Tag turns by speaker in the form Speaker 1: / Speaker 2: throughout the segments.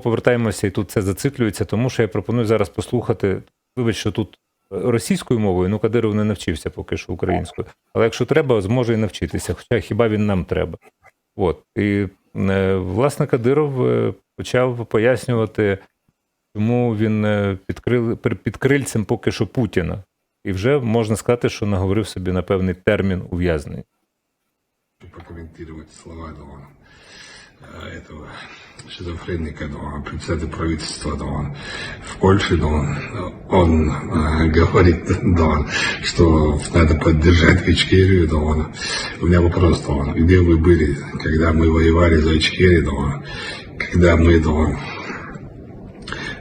Speaker 1: повертаємося і тут це зациклюється, тому що я пропоную зараз послухати. Вибач, що тут російською мовою, ну Кадиров не навчився поки що українською. Але якщо треба, зможе і навчитися. Хоча хіба він нам треба. От. І е, власне Кадиров е, почав пояснювати, чому він е, під, крил, під крильцем поки що Путіна. І вже можна сказати, що наговорив собі на певний термін ув'язнення.
Speaker 2: прокомментировать слова э, этого шизофреника, да, он, председателя правительства, да, он, в Польше, да, он, он э, говорит, да, он, что надо поддержать Ичкерию, да, он. У меня вопрос, да, он, где вы были, когда мы воевали за Ичкерию, да, он, когда мы, да, он,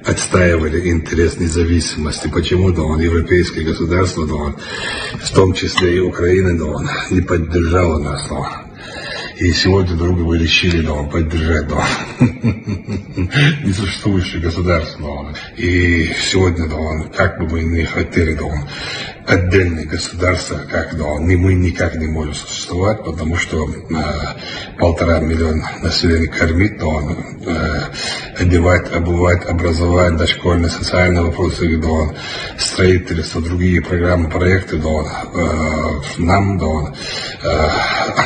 Speaker 2: отстаивали интерес независимости. Почему да он европейские государства, да он, в том числе и Украина, да он, не поддержала нас, да он. И сегодня друга вы решили, да он, поддержать, он. Несуществующее государство, да он. И сегодня, он, как бы мы ни хотели, да он, отдельные государства, как, ни мы никак не можем существовать, потому что э, полтора миллиона населения кормить, да он, э, одевать, обувать, образовать, дошкольные, социальные вопросы, он, строительство, другие программы, проекты, он, э, нам, э,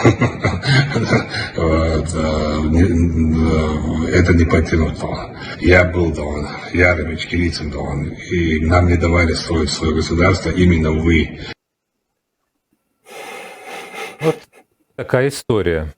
Speaker 2: вот, э, не- э, это не он. Я был, ярым ичкерийцем, да он, и нам не давали строить свое государство, именно вы.
Speaker 1: От така історія.